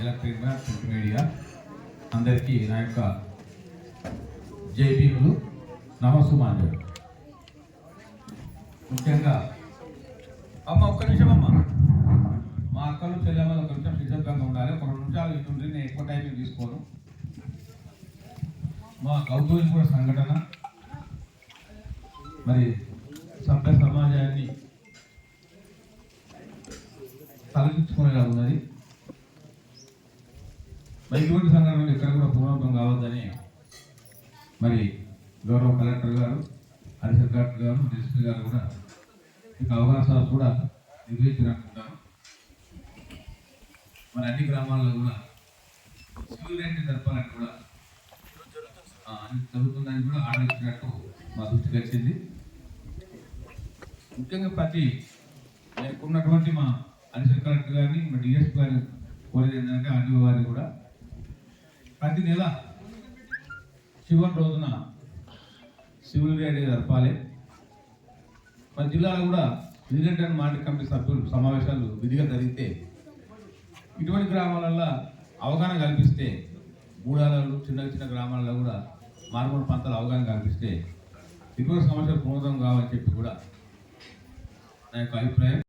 Electric print media అందరికీ నా యొక్క జైబీలు నమస్సుమాంజలు ముఖ్యంగా అమ్మ ఒక్క నిమిషం అమ్మ. మా అక్కలు చెల్లెమ్మలు ఒక నిమిషం నిశ్శబ్దంగా ఉండాలి. ఒక రెండు నిమిషాలు ఇటు నేను ఎక్కువ టైం తీసుకోను. మా కౌతూరి కూడా సంఘటన. మరి సభ్య సమాజాన్ని తలపించుకునేలా ఉన్నది. మరి ఇటువంటి సంఘటనలు ఇక్కడ కూడా పునరావృతం కావద్దని మరి గౌరవ కలెక్టర్ గారు అడిషనల్ కలెక్టర్ గారు డిస్ట్రిక్ట్ గారు కూడా మీకు అవకాశాలు కూడా నిర్వహించాలనుకుంటారు మరి అన్ని గ్రామాల్లో కూడా సివిల్ జరపాలని కూడా జరుగుతుందని కూడా ఆలోచించినట్టు మా దృష్టికి వచ్చింది. ముఖ్యంగా ప్రతి ఉన్నటువంటి మా అడిషనల్ కలెక్టర్ గారిని మా డిఎస్పీ గారిని కోరేది ఏంటంటే అన్ని వారిని కూడా ప్రతి నెల చివరి రోజున సివిల్ రైడ్ జరపాలి. మన జిల్లాలో కూడా విజిలెంట్ అండ్ మానిటరింగ్ కమిటీ సభ్యులు సమావేశాలు విధిగా జరిగితే ఇటువంటి గ్రామాలలో అవగాహన కల్పిస్తే గూడాలలో చిన్న చిన్న గ్రామాలలో కూడా మారుమూల ప్రాంతాల అవగాహన కల్పిస్తే ఇటువంటి సమస్యలు పునరుద్ధం కావాలని చెప్పి కూడా నా యొక్క అభిప్రాయం.